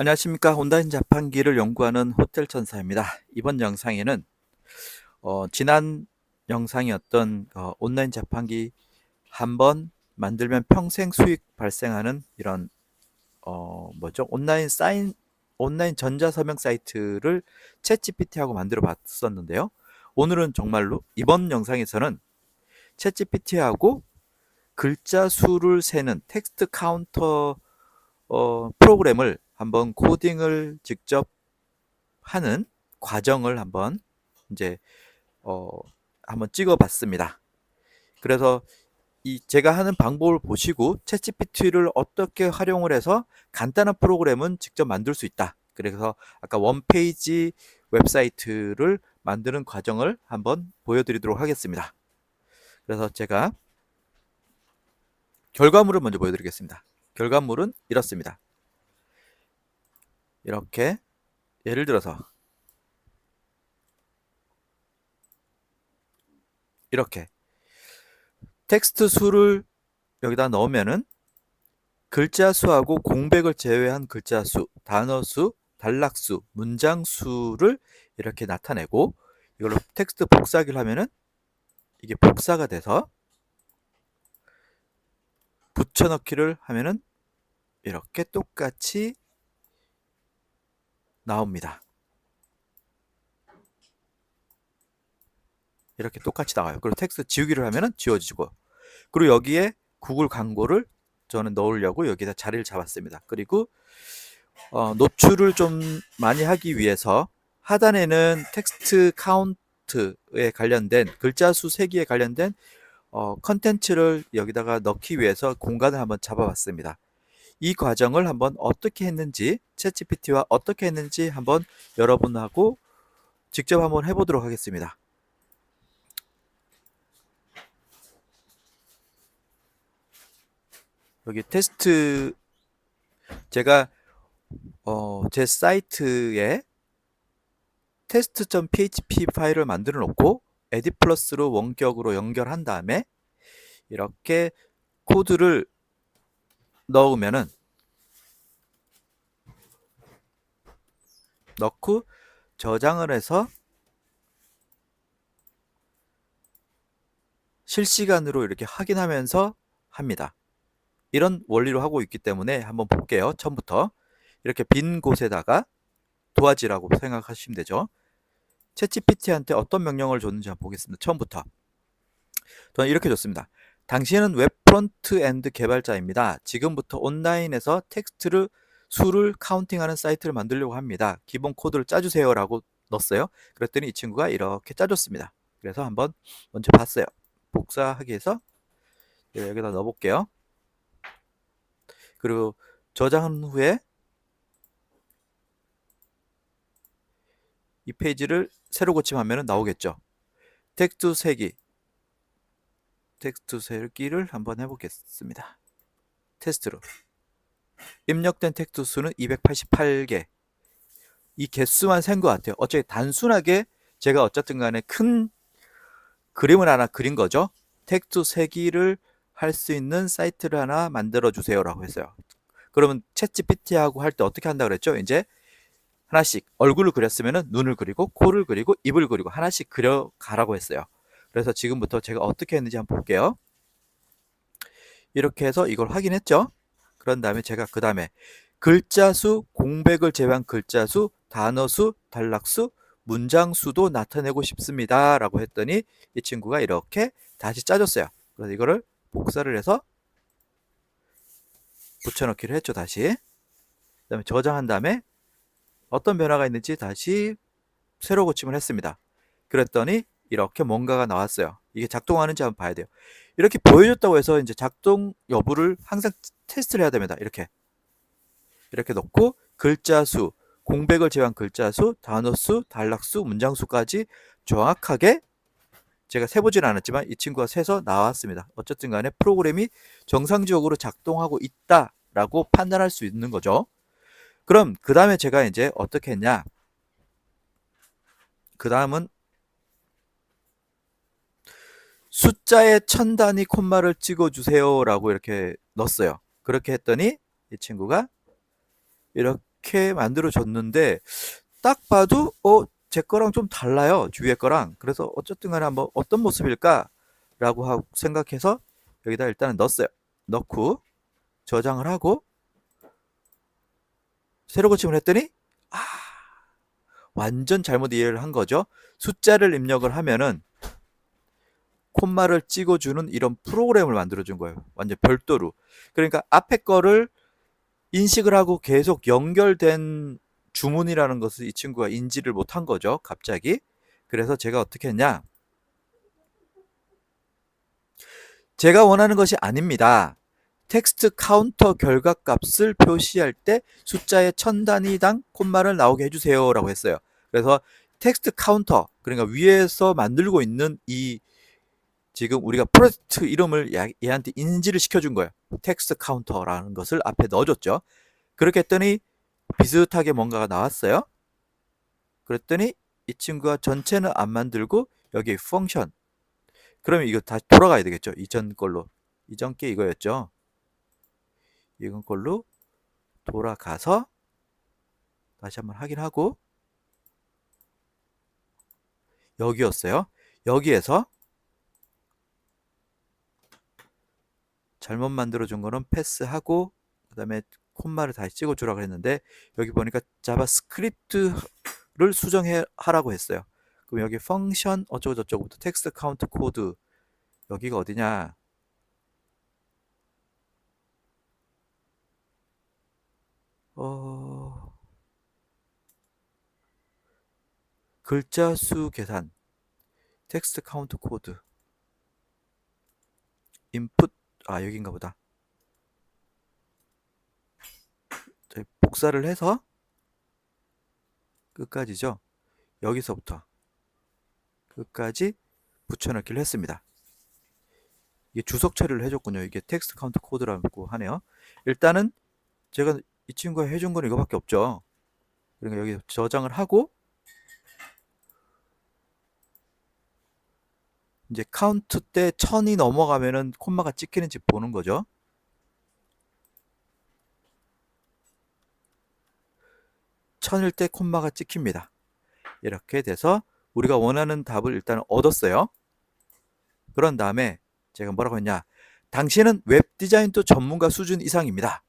안녕하십니까. 온라인 자판기를 연구하는 호텔 천사입니다. 이번 영상에는 어, 지난 영상이었던 어, 온라인 자판기 한 번 만들면 평생 수익 발생하는 이런 어, 뭐죠? 온라인 사인 온라인 전자 서명 사이트를 챗GPT하고 만들어 봤었는데요. 오늘은 정말로 이번 영상에서는 챗GPT하고 글자 수를 세는 텍스트 카운터 어, 프로그램을 한번 코딩을 직접 하는 과정을 한번 이제 어, 한번 찍어봤습니다. 그래서 이 제가 하는 방법을 보시고 챗GPT를 어떻게 활용을 해서 간단한 프로그램은 직접 만들 수 있다. 그래서 아까 원페이지 웹사이트를 만드는 과정을 한번 보여드리도록 하겠습니다. 그래서 제가 결과물을 먼저 보여드리겠습니다. 결과물은 이렇습니다. 이렇게 예를 들어서 이렇게 텍스트 수를 여기다 넣으면은 글자 수하고 공백을 제외한 글자 수, 단어 수, 단락 수, 문장 수를 이렇게 나타내고 이걸로 텍스트 복사기를 하면은 이게 복사가 돼서 붙여넣기를 하면은 이렇게 똑같이 나옵니다. 이렇게 똑같이 나와요. 그리고 텍스트 지우기를 하면은 지워지고 그리고 여기에 구글 광고를 저는 넣으려고 여기다 자리를 잡았습니다. 그리고 어, 노출을 좀 많이 하기 위해서 하단에는 텍스트 카운트에 관련된 글자 수 세기에 관련된 어, 컨텐츠를 여기다가 넣기 위해서 공간을 한번 잡아봤습니다. 이 과정을 한번 어떻게 했는지 챗GPT와 어떻게 했는지 한번 여러분하고 직접 한번 해보도록 하겠습니다. 여기 테스트 제가 어, 제 사이트에 테스트.php 파일을 만들어 놓고 에디 플러스로 원격으로 연결한 다음에 이렇게 코드를 넣으면은 넣고 저장을 해서 실시간으로 이렇게 확인하면서 합니다. 이런 원리로 하고 있기 때문에 한번 볼게요. 처음부터 이렇게 빈 곳에다가 도화지라고 생각하시면 되죠. 챗GPT한테 어떤 명령을 줬는지 한번 보겠습니다. 처음부터 저는 이렇게 줬습니다. 당신은 웹 프론트엔드 개발자입니다. 지금부터 온라인에서 텍스트를 수를 카운팅하는 사이트를 만들려고 합니다. 기본 코드를 짜주세요 라고 넣었어요. 그랬더니 이 친구가 이렇게 짜줬습니다. 그래서 한번 먼저 봤어요. 복사하기 위해서 여기다 넣어볼게요. 그리고 저장한 후에 이 페이지를 새로 고침하면 나오겠죠. 텍스트 색이 텍스트 세기를 한번 해보겠습니다. 테스트로 입력된 텍스트 수는 288개 이 개수만 센 것 같아요. 어차피 단순하게 제가 어쨌든 간에 큰 그림을 하나 그린 거죠. 텍스트 세기를 할 수 있는 사이트를 하나 만들어 주세요 라고 했어요. 그러면 챗 GPT하고 할 때 어떻게 한다 그랬죠? 이제 하나씩 얼굴을 그렸으면 눈을 그리고 코를 그리고 입을 그리고 하나씩 그려 가라고 했어요. 그래서 지금부터 제가 어떻게 했는지 한번 볼게요. 이렇게 해서 이걸 확인했죠. 그런 다음에 제가 그 다음에 글자 수, 공백을 제외한 글자 수, 단어 수, 단락 수, 문장 수도 나타내고 싶습니다. 라고 했더니 이 친구가 이렇게 다시 짜줬어요. 그래서 이거를 복사를 해서 붙여넣기를 했죠. 다시. 그 다음에 저장한 다음에 어떤 변화가 있는지 다시 새로 고침을 했습니다. 그랬더니 이렇게 뭔가가 나왔어요. 이게 작동하는지 한번 봐야 돼요. 이렇게 보여줬다고 해서 이제 작동 여부를 항상 테스트를 해야 됩니다. 이렇게. 이렇게 넣고 글자 수, 공백을 제외한 글자 수, 단어 수, 단락 수, 문장 수까지 정확하게 제가 세보진 않았지만 이 친구가 세서 나왔습니다. 어쨌든 간에 프로그램이 정상적으로 작동하고 있다라고 판단할 수 있는 거죠. 그럼 그 다음에 제가 이제 어떻게 했냐? 그 다음은 숫자에 천 단위 콤마를 찍어주세요 라고 이렇게 넣었어요. 그렇게 했더니 이 친구가 이렇게 이렇게 만들어 줬는데 딱 봐도 어, 제 거랑 좀 달라요. 주위의 거랑. 그래서 어쨌든 간에 한번 어떤 모습일까? 라고 하고 생각해서 여기다 일단은 넣었어요. 넣고 저장을 하고 새로 고침을 했더니 아 완전 잘못 이해를 한 거죠. 숫자를 입력을 하면은 콤마를 찍어주는 이런 프로그램을 만들어준 거예요. 완전 별도로. 그러니까 앞에 거를 인식을 하고 계속 연결된 주문이라는 것을 이 친구가 인지를 못한 거죠. 갑자기. 그래서 제가 어떻게 했냐. 제가 원하는 것이 아닙니다. 텍스트 카운터 결과 값을 표시할 때 숫자의 천 단위당 콤마를 나오게 해주세요 라고 했어요. 그래서 텍스트 카운터 그러니까 위에서 만들고 있는 이 지금 우리가 프로젝트 이름을 얘한테 인지를 시켜준 거예요. 텍스트 카운터라는 것을 앞에 넣어줬죠. 그렇게 했더니 비슷하게 뭔가가 나왔어요. 그랬더니 이 친구가 전체는 안 만들고 여기 펑션 그러면 이거 다시 돌아가야 되겠죠. 이전 걸로 이전 게 이거였죠. 이건 걸로 돌아가서 다시 한번 확인하고 여기였어요. 여기에서 잘못 만들어준 거는 패스하고 그 다음에 콤마를 다시 찍어주라고 그랬는데 여기 보니까 자바스크립트를 수정해 하라고 했어요. 그럼 여기 펑션 어쩌고 저쩌고부터 텍스트 카운트 코드 여기가 어디냐? 어... 글자 수 계산 텍스트 카운트 코드 인풋 아 여긴가 보다. 복사를 해서 끝까지죠? 여기서부터 끝까지 붙여넣기를 했습니다. 이게 주석 처리를 해줬군요. 이게 텍스트 카운트 코드라고 하네요. 일단은 제가 이 친구가 해준 건 이거밖에 없죠. 그러니까 여기 저장을 하고 이제 카운트 때 천이 넘어가면은 콤마가 찍히는지 보는 거죠. 천일 때 콤마가 찍힙니다. 이렇게 돼서 우리가 원하는 답을 일단 얻었어요. 그런 다음에 제가 뭐라고 했냐. 당신은 웹 디자인도 전문가 수준 이상입니다.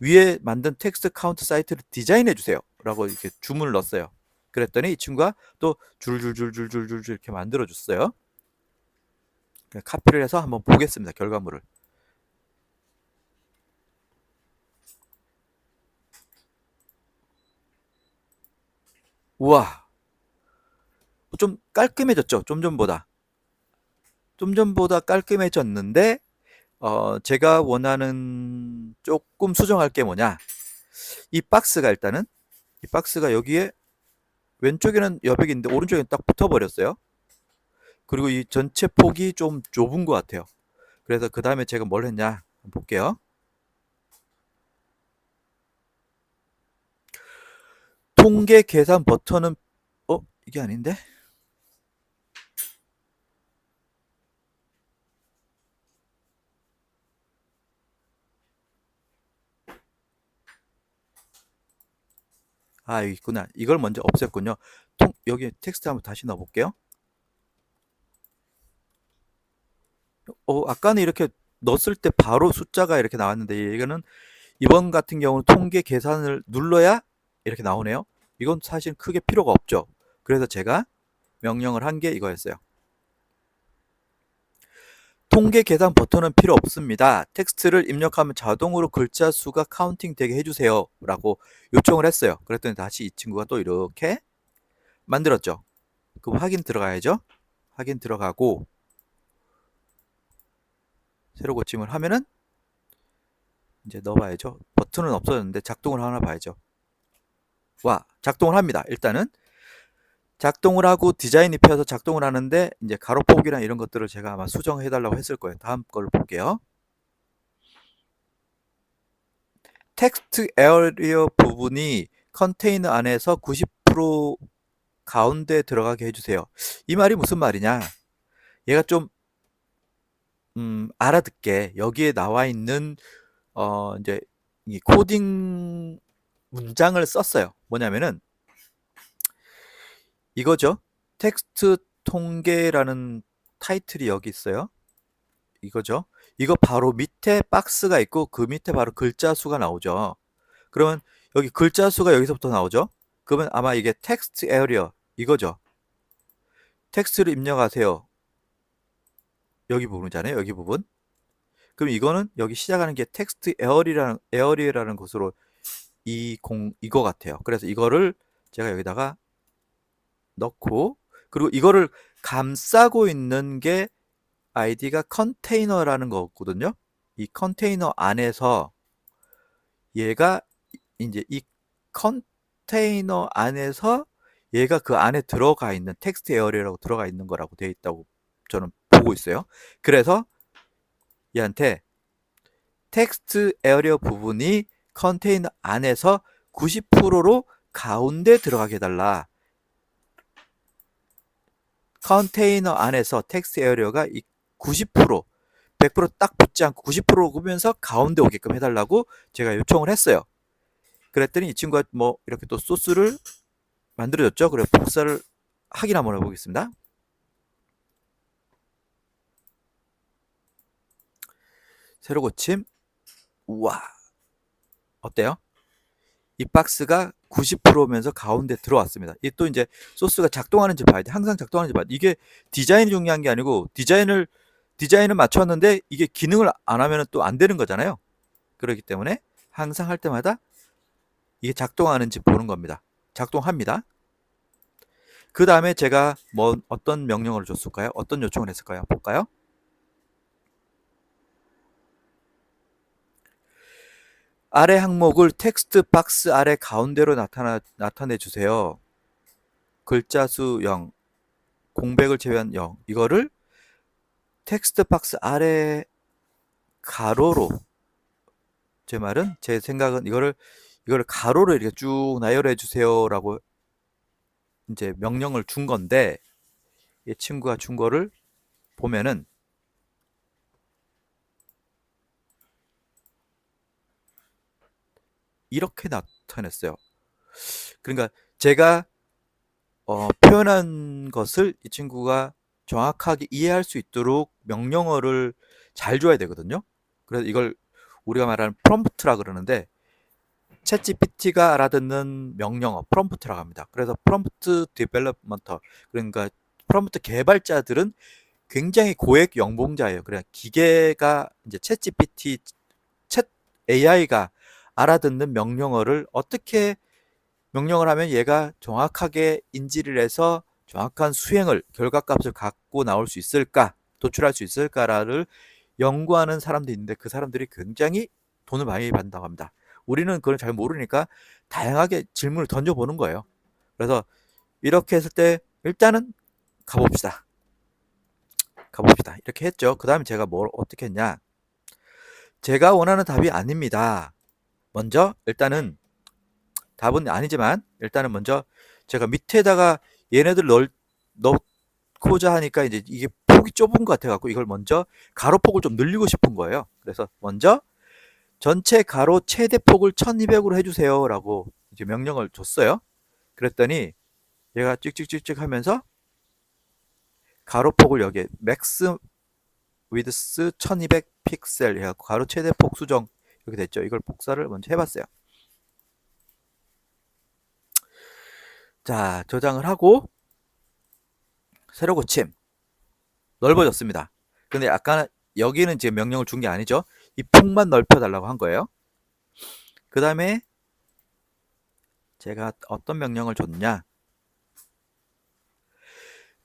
위에 만든 텍스트 카운트 사이트를 디자인해 주세요. 라고 이렇게 주문을 넣었어요. 그랬더니 이 친구가 또 줄줄줄줄줄줄 이렇게 만들어 줬어요. 카피를 해서 한번 보겠습니다. 결과물을. 우와. 좀 깔끔해졌죠. 좀 전보다. 좀 전보다 깔끔해졌는데 어, 제가 원하는 조금 수정할 게 뭐냐. 이 박스가 일단은 이 박스가 여기에 왼쪽에는 여백이 있는데 오른쪽에 딱 붙어버렸어요. 그리고 이 전체 폭이 좀 좁은 것 같아요. 그래서 그 다음에 제가 뭘 했냐 한번 볼게요. 통계 계산 버튼은 어 이게 아닌데? 아 있구나. 이걸 먼저 없앴군요. 통, 여기 텍스트 한번 다시 넣어볼게요. 어, 아까는 이렇게 넣었을 때 바로 숫자가 이렇게 나왔는데 이거는 이번 같은 경우는 통계 계산을 눌러야 이렇게 나오네요. 이건 사실 크게 필요가 없죠. 그래서 제가 명령을 한 게 이거였어요. 통계 계산 버튼은 필요 없습니다. 텍스트를 입력하면 자동으로 글자 수가 카운팅 되게 해주세요. 라고 요청을 했어요. 그랬더니 다시 이 친구가 또 이렇게 만들었죠. 그럼 확인 들어가야죠. 확인 들어가고 새로 고침을 하면은 이제 넣어봐야죠. 버튼은 없어졌는데 작동을 하나 봐야죠. 와 작동을 합니다. 일단은 작동을 하고 디자인 입혀서 작동을 하는데 이제 가로폭이랑 이런 것들을 제가 아마 수정해 달라고 했을 거예요. 다음 걸 볼게요. 텍스트 에어리어 부분이 컨테이너 안에서 90% 가운데 들어가게 해주세요. 이 말이 무슨 말이냐? 얘가 좀 음, 알아듣게 여기에 나와 있는 어 이제 이 코딩 문장을 썼어요. 뭐냐면은 이거죠. 텍스트 통계라는 타이틀이 여기 있어요. 이거죠. 이거 바로 밑에 박스가 있고 그 밑에 바로 글자 수가 나오죠. 그러면 여기 글자 수가 여기서부터 나오죠. 그러면 아마 이게 텍스트 에어리어 이거죠. 텍스트를 입력하세요. 여기 부분이잖아요. 여기 부분. 그럼 이거는 여기 시작하는 게 텍스트 에어리라는 에어리라는 것으로 이공 이거 같아요. 그래서 이거를 제가 여기다가 넣고 그리고 이거를 감싸고 있는 게 아이디가 컨테이너라는 거거든요. 이 컨테이너 안에서 얘가 이제 이 컨테이너 안에서 얘가 그 안에 들어가 있는 텍스트 에어리어라고 들어가 있는 거라고 되어 있다고 저는 보고 있어요. 그래서 얘한테 텍스트 에어리어 부분이 컨테이너 안에서 90%로 가운데 들어가게 해달라. 컨테이너 안에서 텍스트 에어리어가 90% 100%딱 붙지 않고 90% 오면서 가운데 오게끔 해달라고 제가 요청을 했어요. 그랬더니 이 친구가 뭐 이렇게 또 소스를 만들어줬죠. 그래서 복사를 확인 한번 해보겠습니다. 새로 고침. 우와. 어때요? 이 박스가 90%면서 가운데 들어왔습니다. 이또 이제 소스가 작동하는지 봐야 돼. 항상 작동하는지 봐야 돼. 이게 디자인이 중요한 게 아니고 디자인을 디자인을 맞췄는데 이게 기능을 안 하면 또 안 되는 거잖아요. 그렇기 때문에 항상 할 때마다 이게 작동하는지 보는 겁니다. 작동합니다. 그 다음에 제가 뭐 어떤 명령어를 줬을까요? 어떤 요청을 했을까요? 볼까요? 아래 항목을 텍스트 박스 아래 가운데로 나타나, 나타내 주세요. 글자 수 0, 공백을 제외한 0. 이거를 텍스트 박스 아래 가로로 제 말은 제 생각은 이거를 이거를 가로로 이렇게 쭉 나열해 주세요라고 이제 명령을 준 건데 이 친구가 준 거를 보면은 이렇게 나타냈어요. 그러니까 제가 어, 표현한 것을 이 친구가 정확하게 이해할 수 있도록 명령어를 잘 줘야 되거든요. 그래서 이걸 우리가 말하는 프롬프트라 그러는데 챗GPT가 알아듣는 명령어 프롬프트라고 합니다. 그래서 프롬프트 디벨롭먼터 그러니까 프롬프트 개발자들은 굉장히 고액 연봉자예요. 그래 기계가 이제 챗GPT 챗 AI가 알아듣는 명령어를 어떻게 명령을 하면 얘가 정확하게 인지를 해서 정확한 수행을 결과값을 갖고 나올 수 있을까 도출할 수 있을까를 연구하는 사람도 있는데 그 사람들이 굉장히 돈을 많이 받는다고 합니다. 우리는 그걸 잘 모르니까 다양하게 질문을 던져보는 거예요. 그래서 이렇게 했을 때 일단은 가봅시다. 가봅시다. 이렇게 했죠. 그 다음에 제가 뭘 어떻게 했냐. 제가 원하는 답이 아닙니다. 먼저 일단은 답은 아니지만 일단은 먼저 제가 밑에다가 얘네들 넣, 넣고자 하니까 이제 이게 폭이 좁은 것 같아 갖고 이걸 먼저 가로폭을 좀 늘리고 싶은 거예요. 그래서 먼저 전체 가로 최대 폭을 1200으로 해주세요 라고 이제 명령을 줬어요. 그랬더니 얘가 찍찍찍찍 하면서 가로폭을 여기에 맥스 위드스 1200 픽셀 해갖고 가로 최대 폭 수정 이렇게 됐죠. 이걸 복사를 먼저 해봤어요. 자, 저장을 하고 새로 고침 넓어졌습니다. 근데 아까 여기는 지금 명령을 준 게 아니죠. 이 폭만 넓혀 달라고 한 거예요. 그 다음에 제가 어떤 명령을 줬냐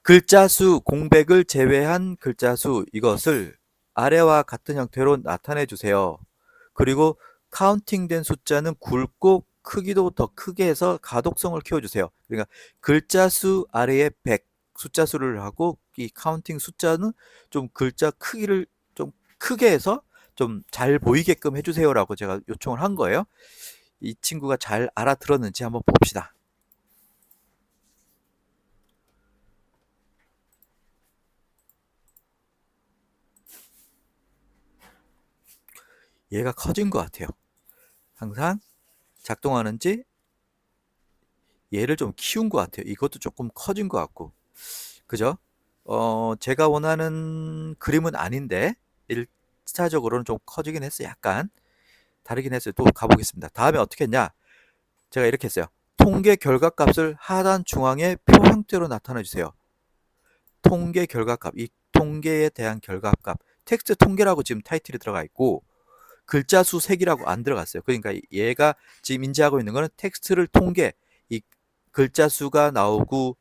글자 수 공백을 제외한 글자 수 이것을 아래와 같은 형태로 나타내 주세요. 그리고 카운팅된 숫자는 굵고 크기도 더 크게 해서 가독성을 키워주세요. 그러니까 글자 수 아래에 100 숫자 수를 하고 이 카운팅 숫자는 좀 글자 크기를 좀 크게 해서 좀 잘 보이게끔 해주세요라고 제가 요청을 한 거예요. 이 친구가 잘 알아들었는지 한번 봅시다. 얘가 커진 것 같아요. 항상 작동하는지 얘를 좀 키운 것 같아요. 이것도 조금 커진 것 같고. 그죠? 어, 제가 원하는 그림은 아닌데 1차적으로는 좀 커지긴 했어요. 약간 다르긴 했어요. 또 가보겠습니다. 다음에 어떻게 했냐? 제가 이렇게 했어요. 통계 결과 값을 하단 중앙에 표 형태로 나타내 주세요. 통계 결과 값, 이 통계에 대한 결과 값, 텍스트 통계라고 지금 타이틀이 들어가 있고 글자 수 색이라고 안 들어갔어요. 그러니까 얘가 지금 인지하고 있는 거는 텍스트를 통계, 이 글자 수가 나오고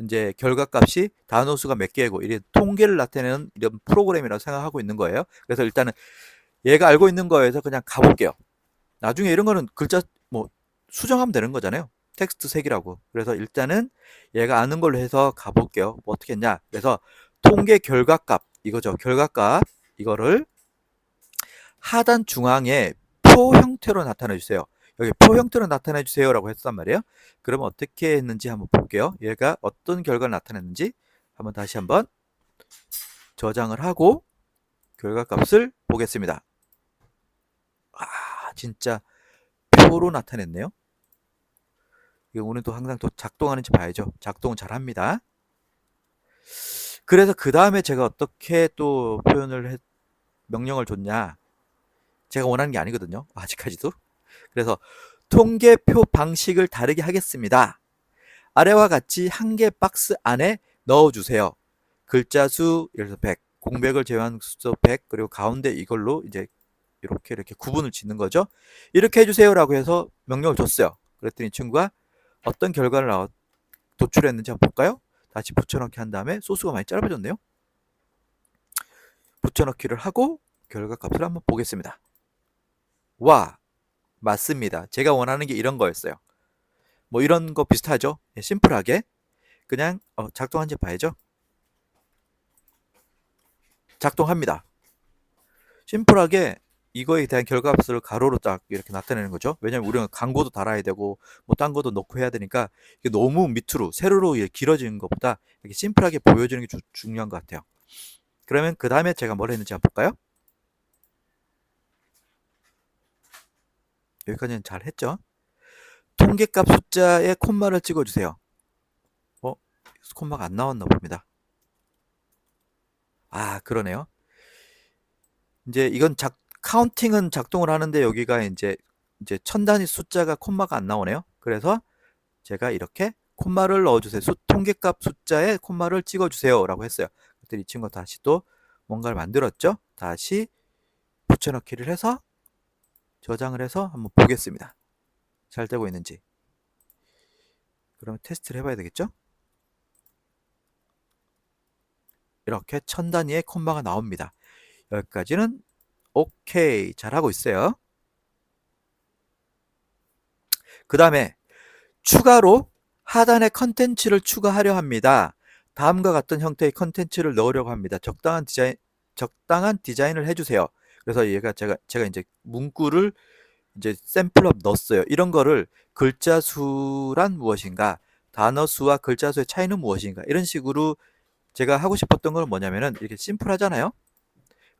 이제 결과 값이 단어 수가 몇 개고 이런 통계를 나타내는 이런 프로그램이라고 생각하고 있는 거예요. 그래서 일단은 얘가 알고 있는 거에서 그냥 가볼게요. 나중에 이런 거는 글자 뭐 수정하면 되는 거잖아요. 텍스트 색이라고. 그래서 일단은 얘가 아는 걸로 해서 가볼게요. 뭐 어떻게 했냐. 그래서 통계 결과값 이거죠. 결과값 이거를 하단 중앙에 표 형태로 나타내 주세요. 여기 표 형태로 나타내 주세요라고 했단 말이에요. 그러면 어떻게 했는지 한번 볼게요. 얘가 어떤 결과를 나타냈는지 한번 다시 한번 저장을 하고 결과값을 보겠습니다. 아, 진짜 표로 나타냈네요. 오늘도 항상 또 작동하는지 봐야죠. 작동 잘 합니다. 그래서 그 다음에 제가 어떻게 또 표현을 했, 명령을 줬냐. 제가 원하는 게 아니거든요. 아직까지도. 그래서 통계표 방식을 다르게 하겠습니다. 아래와 같이 한 개 박스 안에 넣어주세요. 글자 수, 예를 들어서 100, 공백을 제외한 수 100, 그리고 가운데 이걸로 이제 이렇게 이렇게 구분을 짓는 거죠. 이렇게 해주세요라고 해서 명령을 줬어요. 그랬더니 친구가 어떤 결과를 나와 도출했는지 한번 볼까요? 다시 붙여넣기 한 다음에 소스가 많이 짧아졌네요. 붙여넣기를 하고 결과 값을 한번 보겠습니다. 와, 맞습니다. 제가 원하는 게 이런 거였어요. 뭐 이런 거 비슷하죠? 예, 심플하게 그냥 어, 작동한지 봐야죠. 작동합니다. 심플하게 이거에 대한 결과값을 가로로 딱 이렇게 나타내는 거죠. 왜냐면 우리는 광고도 달아야 되고 뭐 딴 것도 넣고 해야 되니까 이게 너무 밑으로 세로로 길어지는 것보다 이렇게 심플하게 보여주는 게 주, 중요한 것 같아요. 그러면 그 다음에 제가 뭘 했는지 한번 볼까요? 여기까지는 잘 했죠. 통계값 숫자에 콤마를 찍어주세요. 어? 콤마가 안 나왔나 봅니다. 아, 그러네요. 이제 이건 작, 카운팅은 작동을 하는데 여기가 이제 이제 천 단위 숫자가 콤마가 안 나오네요. 그래서 제가 이렇게 콤마를 넣어주세요. 수, 통계값 숫자에 콤마를 찍어주세요. 라고 했어요. 그랬더니 이 친구가 다시 또 뭔가를 만들었죠. 다시 붙여넣기를 해서 저장을 해서 한번 보겠습니다. 잘 되고 있는지. 그러면 테스트를 해봐야 되겠죠? 이렇게 천 단위의 콤마가 나옵니다. 여기까지는 오케이 잘하고 있어요. 그 다음에 추가로 하단에 컨텐츠를 추가하려 합니다. 다음과 같은 형태의 컨텐츠를 넣으려고 합니다. 적당한 디자인 적당한 디자인을 해주세요. 그래서 얘가 제가 제가 이제 문구를 이제 샘플업 넣었어요. 이런 거를 글자 수란 무엇인가, 단어 수와 글자 수의 차이는 무엇인가 이런 식으로 제가 하고 싶었던 건 뭐냐면은 이렇게 심플하잖아요.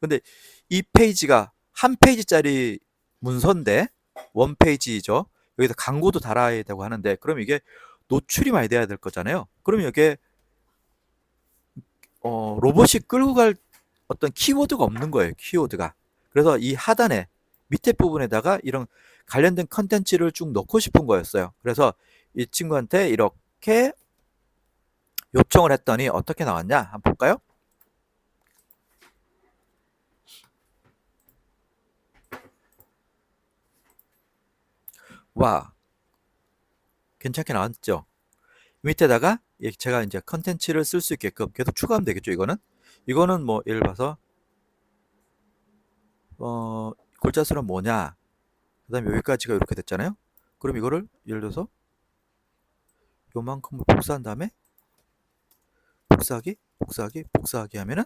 근데 이 페이지가 한 페이지짜리 문서인데 원 페이지죠. 여기다 광고도 달아야 되고 하는데 그럼 이게 노출이 많이 돼야 될 거잖아요. 그럼 여기에 어, 로봇이 끌고 갈 어떤 키워드가 없는 거예요. 키워드가. 그래서 이 하단에 밑에 부분에다가 이런 관련된 컨텐츠를 쭉 넣고 싶은 거였어요. 그래서 이 친구한테 이렇게 요청을 했더니 어떻게 나왔냐? 한번 볼까요? 와, 괜찮게 나왔죠? 밑에다가 제가 이제 컨텐츠를 쓸 수 있게끔 계속 추가하면 되겠죠, 이거는? 이거는 뭐, 예를 봐서, 어, 골자수는 뭐냐? 그 다음에 여기까지가 이렇게 됐잖아요? 그럼 이거를 예를 들어서 요만큼을 복사한 다음에 복사하기, 복사하기, 복사하기 하면은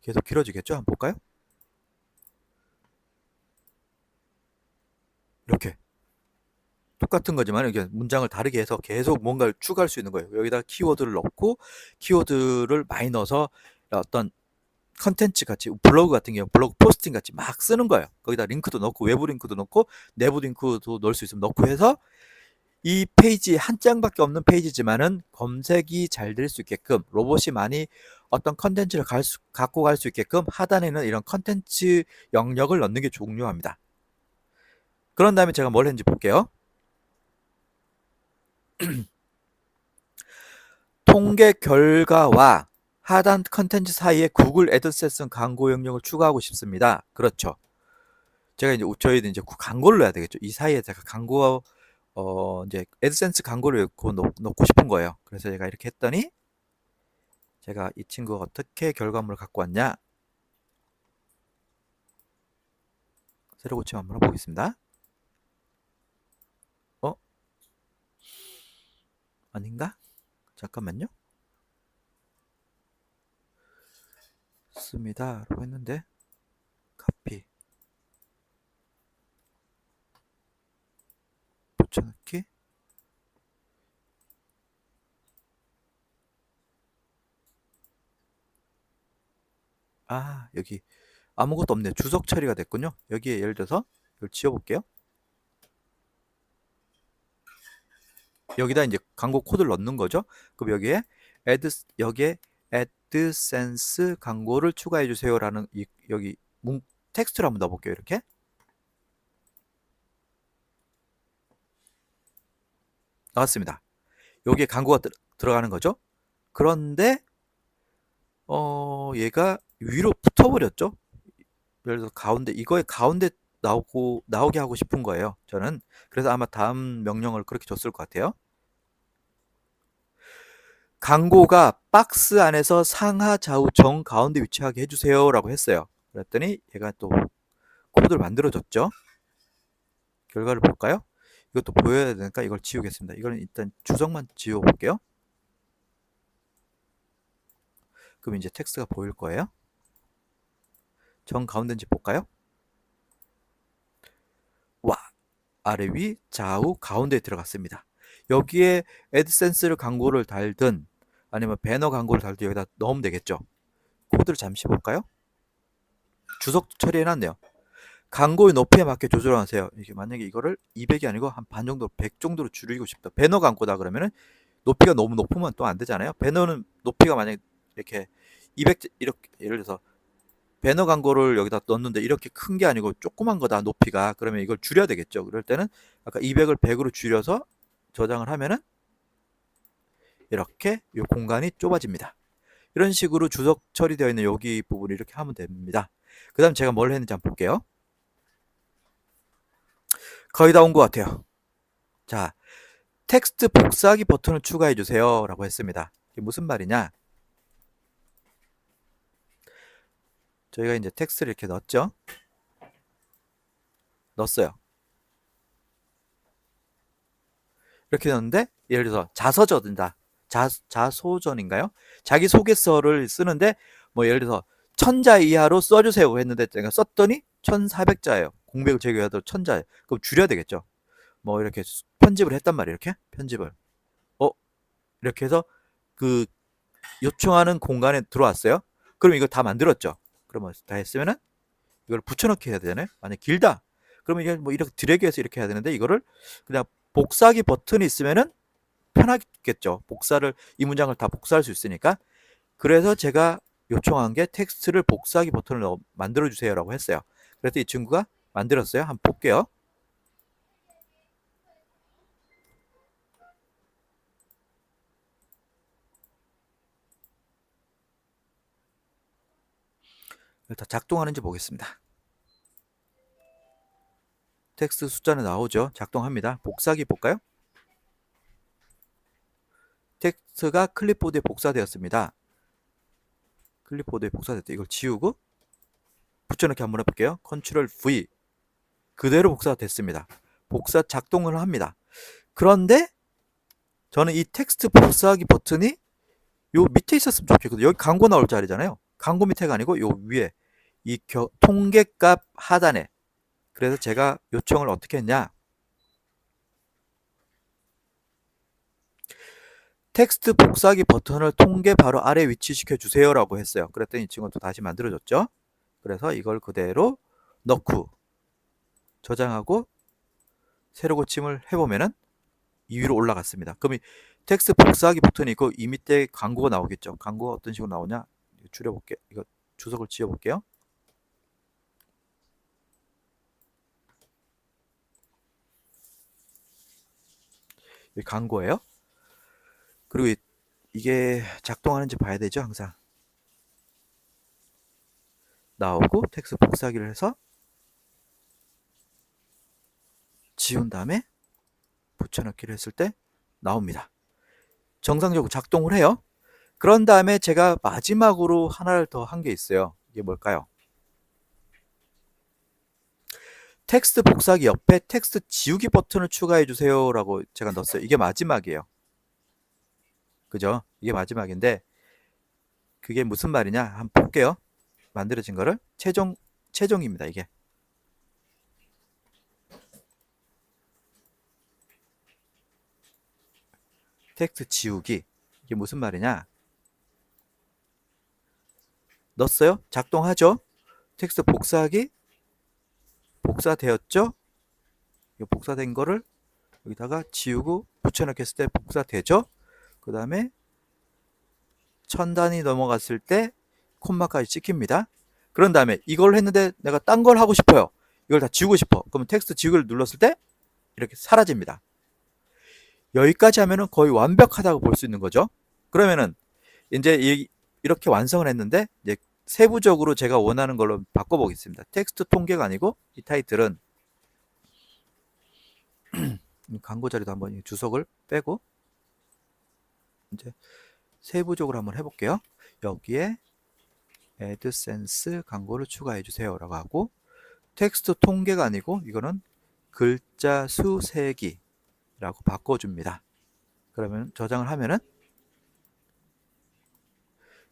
계속 길어지겠죠? 한번 볼까요? 이렇게 똑같은 거지만 이게 문장을 다르게 해서 계속 뭔가를 추가할 수 있는 거예요. 여기다 키워드를 넣고 키워드를 많이 넣어서 어떤 컨텐츠 같이 블로그 같은 경우 블로그 포스팅 같이 막 쓰는 거예요. 거기다 링크도 넣고 외부 링크도 넣고 내부 링크도 넣을 수 있으면 넣고 해서 이 페이지 한 장밖에 없는 페이지지만은 검색이 잘 될 수 있게끔 로봇이 많이 어떤 컨텐츠를 갈 수, 갖고 갈 수 있게끔 하단에는 이런 컨텐츠 영역을 넣는 게 중요합니다. 그런 다음에 제가 뭘 했는지 볼게요. 통계 결과와 하단 컨텐츠 사이에 구글 애드센스 광고 영역을 추가하고 싶습니다. 그렇죠. 제가 이제 저희도 이제 광고를 넣어야 되겠죠. 이 사이에 제가 광고 어 이제 애드센스 광고를 넣고 싶은 거예요. 그래서 제가 이렇게 했더니 제가 이 친구가 어떻게 결과물을 갖고 왔냐 새로 고침 한번 해보겠습니다. 어? 아닌가? 잠깐만요. 씁니다. 라고 했는데 카피 붙여넣기 아 여기 아무것도 없네요. 주석 처리가 됐군요. 여기에 예를 들어서 이걸 지워볼게요. 여기다 이제 광고 코드를 넣는 거죠. 그럼 여기에 add 여기에 애드센스 광고를 추가해 주세요라는 이, 여기 문, 텍스트를 한번 넣어볼게요. 이렇게 나왔습니다. 여기에 광고가 들, 들어가는 거죠. 그런데 어 얘가 위로 붙어버렸죠. 예를 들어 가운데 이거에 가운데 나오고 나오게 하고 싶은 거예요. 저는 그래서 아마 다음 명령을 그렇게 줬을 것 같아요. 광고가 박스 안에서 상하 좌우 정 가운데 위치하게 해주세요 라고 했어요. 그랬더니 얘가 또 코드를 만들어 줬죠. 결과를 볼까요? 이것도 보여야 되니까 이걸 지우겠습니다. 이거는 일단 주석만 지워 볼게요. 그럼 이제 텍스트가 보일 거예요. 정 가운데인지 볼까요? 와 아래 위 좌우 가운데에 들어갔습니다. 여기에 애드센스를 광고를 달든 아니면 배너 광고를 달도 여기다 넣으면 되겠죠. 코드를 잠시 볼까요? 주석 처리해놨네요. 광고의 높이에 맞게 조절하세요. 이게 만약에 이거를 200이 아니고 한 반 정도, 100 정도로 줄이고 싶다. 배너 광고다 그러면은 높이가 너무 높으면 또 안 되잖아요. 배너는 높이가 만약에 이렇게 200 이렇게 예를 들어서 배너 광고를 여기다 넣는데 이렇게 큰 게 아니고 조그만 거다 높이가 그러면 이걸 줄여야 되겠죠. 그럴 때는 아까 200을 100으로 줄여서 저장을 하면은 이렇게 이 공간이 좁아집니다. 이런 식으로 주석 처리되어 있는 여기 부분을 이렇게 하면 됩니다. 그 다음 제가 뭘 했는지 한번 볼게요. 거의 다 온 것 같아요. 자, 텍스트 복사하기 버튼을 추가해 주세요 라고 했습니다. 이게 무슨 말이냐? 저희가 이제 텍스트를 이렇게 넣었죠. 넣었어요. 이렇게 넣었는데 예를 들어서 자서져 든다. 자, 자소전인가요? 자기 소개서를 쓰는데 뭐 예를 들어서 천자 이하로 써주세요 했는데 제가 썼더니 1400자예요. 공백을 제거해도 천자예요. 그럼 줄여야 되겠죠. 뭐 이렇게 편집을 했단 말이에요. 이렇게 편집을. 어? 이렇게 해서 그 요청하는 공간에 들어왔어요. 그럼 이거 다 만들었죠. 그러면 다 했으면은 이걸 붙여넣기 해야 되잖아요. 만약 길다. 그러면 이게 뭐 이렇게 드래그해서 이렇게 해야 되는데 이거를 그냥 복사하기 버튼이 있으면은 편하겠죠. 복사를 이 문장을 다 복사할 수 있으니까. 그래서 제가 요청한 게 텍스트를 복사하기 버튼을 만들어 주세요라고 했어요. 그래서 이 친구가 만들었어요. 한번 볼게요. 일단 작동하는지 보겠습니다. 텍스트 숫자는 나오죠. 작동합니다. 복사하기 볼까요? 텍스트가 클립보드에 복사되었습니다. 클립보드에 복사됐다. 이걸 지우고 붙여넣기 한번 해볼게요. 컨트롤 V 그대로 복사가 됐습니다. 복사 작동을 합니다. 그런데 저는 이 텍스트 복사하기 버튼이 요 밑에 있었으면 좋겠거든요. 여기 광고 나올 자리잖아요. 광고 밑에가 아니고 요 위에 이 겨, 통계값 하단에 그래서 제가 요청을 어떻게 했냐 텍스트 복사하기 버튼을 통계 바로 아래 위치시켜 주세요라고 했어요. 그랬더니 이 친구가 또 다시 만들어줬죠. 그래서 이걸 그대로 넣고 저장하고 새로 고침을 해보면은 이 위로 올라갔습니다. 그럼 이 텍스트 복사하기 버튼이 있고 이 밑에 광고가 나오겠죠. 광고가 어떤 식으로 나오냐? 이거 줄여볼게. 이거 주석을 지어볼게요. 이 광고예요. 그리고 이- 이게 작동하는지 봐야 되죠, 항상. 나오고 텍스트 복사하기를 해서 지운 다음에 붙여넣기를 했을 때 나옵니다. 정상적으로 작동을 해요. 그런 다음에 제가 마지막으로 하나를 더 한 게 있어요. 이게 뭘까요? 텍스트 복사하기 옆에 텍스트 지우기 버튼을 추가해 주세요라고 제가 넣었어요. 이게 마지막이에요. 그죠? 이게 마지막인데 그게 무슨 말이냐? 한번 볼게요. 만들어진 거를 최종 최종입니다. 이게 텍스트 지우기 이게 무슨 말이냐? 넣었어요? 작동하죠? 텍스트 복사하기 복사되었죠? 이 복사된 거를 여기다가 지우고 붙여넣기 했을 때 복사되죠? 그 다음에 천 단위 넘어갔을 때 콤마까지 찍힙니다. 그런 다음에 이걸 했는데 내가 딴 걸 하고 싶어요. 이걸 다 지우고 싶어. 그러면 텍스트 지우기를 눌렀을 때 이렇게 사라집니다. 여기까지 하면은 거의 완벽하다고 볼 수 있는 거죠. 그러면은 이제 이, 이렇게 완성을 했는데 이제 세부적으로 제가 원하는 걸로 바꿔보겠습니다. 텍스트 통계가 아니고 이 타이틀은 이 광고 자리도 한번 이 주석을 빼고 이제 세부적으로 한번 해볼게요. 여기에 애드센스 광고를 추가해 주세요라고 하고 텍스트 통계가 아니고 이거는 글자 수 세기라고 바꿔줍니다. 그러면 저장을 하면은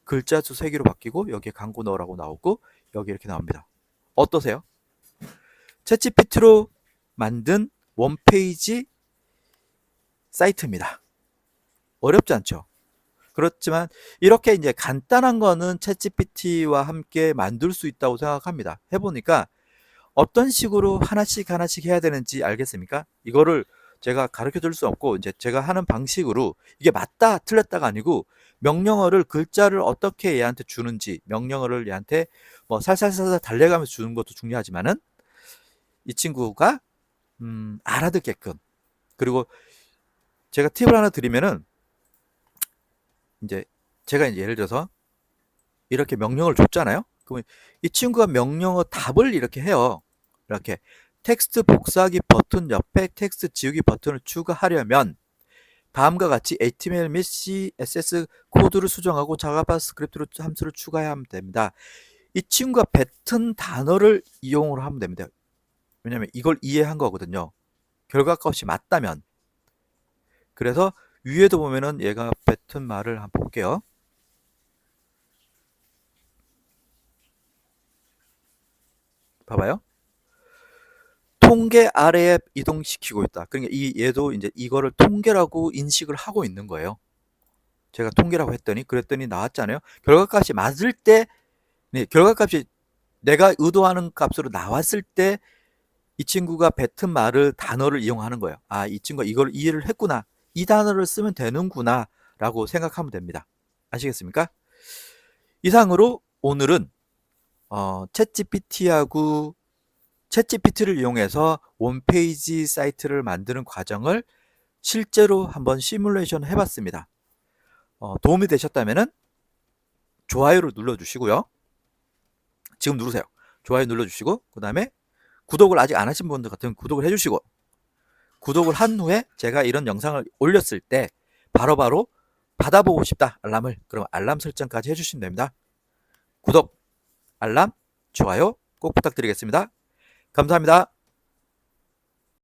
글자 수 세기로 바뀌고 여기에 광고 넣으라고 나오고 여기 이렇게 나옵니다. 어떠세요? 챗GPT로 만든 원페이지 사이트입니다. 어렵지 않죠? 그렇지만 이렇게 이제 간단한 거는 챗GPT와 함께 만들 수 있다고 생각합니다. 해보니까 어떤 식으로 하나씩 하나씩 해야 되는지 알겠습니까? 이거를 제가 가르쳐 줄 수 없고 이제 제가 하는 방식으로 이게 맞다 틀렸다가 아니고 명령어를 글자를 어떻게 얘한테 주는지 명령어를 얘한테 뭐 살살살살 달래가면서 주는 것도 중요하지만은 이 친구가 음, 알아듣게끔 그리고 제가 팁을 하나 드리면은 이제 제가 이제 예를 들어서 이렇게 명령을 줬잖아요. 그러면 이 친구가 명령어 답을 이렇게 해요. 이렇게 텍스트 복사하기 버튼 옆에 텍스트 지우기 버튼을 추가하려면 다음과 같이 HTML 및 CSS 코드를 수정하고 자바스크립트로 함수를 추가해야 하면 됩니다. 이 친구가 뱉은 단어를 이용을 하면 됩니다. 왜냐면 이걸 이해한 거거든요. 결과값이 맞다면. 그래서 위에도 보면은 얘가 뱉은 말을 한번 볼게요. 봐봐요. 통계 아래에 이동시키고 있다. 그러니까 이 얘도 이제 이거를 통계라고 인식을 하고 있는 거예요. 제가 통계라고 했더니 그랬더니 나왔잖아요. 결과값이 맞을 때 네, 결과값이 내가 의도하는 값으로 나왔을 때 이 친구가 뱉은 말을 단어를 이용하는 거예요. 아, 이 친구가 이걸 이해를 했구나. 이 단어를 쓰면 되는구나. 라고 생각하면 됩니다. 아시겠습니까? 이상으로 오늘은 어, 챗GPT하고 챗GPT를 이용해서 홈페이지 사이트를 만드는 과정을 실제로 한번 시뮬레이션 해봤습니다. 어, 도움이 되셨다면 좋아요를 눌러주시고요. 지금 누르세요. 좋아요 눌러주시고 그 다음에 구독을 아직 안 하신 분들 같으면 구독을 해주시고 구독을 한 후에 제가 이런 영상을 올렸을 때 바로 바로 받아보고 싶다 알람을 그럼 알람 설정까지 해주시면 됩니다. 구독, 알람, 좋아요 꼭 부탁드리겠습니다. 감사합니다.